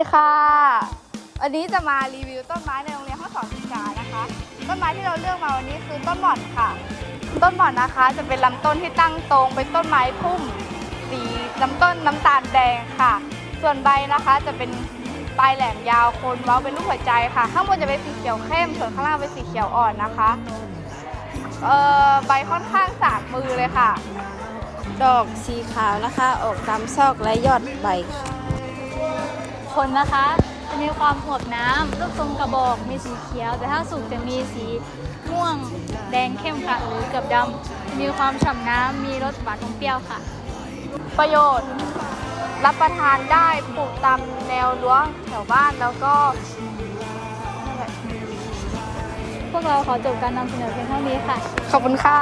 ค่ะวันนี้จะมารีวิวต้นไม้ในโรงเรียนห้อสอนศึกษานะคะ ต้นไม้ที่เราเลือกมาวันนี้คือต้นหม่อนค่ะ ต้นหม่อนนะคะจะเป็นลำต้นที่ตั้งตรงเป็นต้นไม้พุ่ม สีลำต้นน้ำตาลแดงค่ะ ส่วนใบนะคะจะเป็นปลายแหลมยาวโคนเว้าเป็นรูปหัวใจค่ะ ข้างบนจะเป็นสีเขียวเข้มส่วนข้างล่างเป็นสีเขียวอ่อนนะคะเอ่อใบค่อนข้างสากมือเลยค่ะ ดอกสีขาวนะคะ ออกตามซอกและยอดใบค่ะ ผลนะคะ จะมีความอวบน้ำรูปทรงกระบอกมีสีเขียว แต่ถ้าสุกจะมีสีม่วงแดงเข้มค่ะหรือเกือบดำมีความฉ่ำน้ำมีรสหวานอมเปรี้ยวค่ะ ประโยชน์รับประทานได้ปลูกตามแนวรั้วแถวบ้านแล้วก็ พวกเราขอจบการนำเสนอเพียงเท่านี้ค่ะ ขอบคุณค่ะ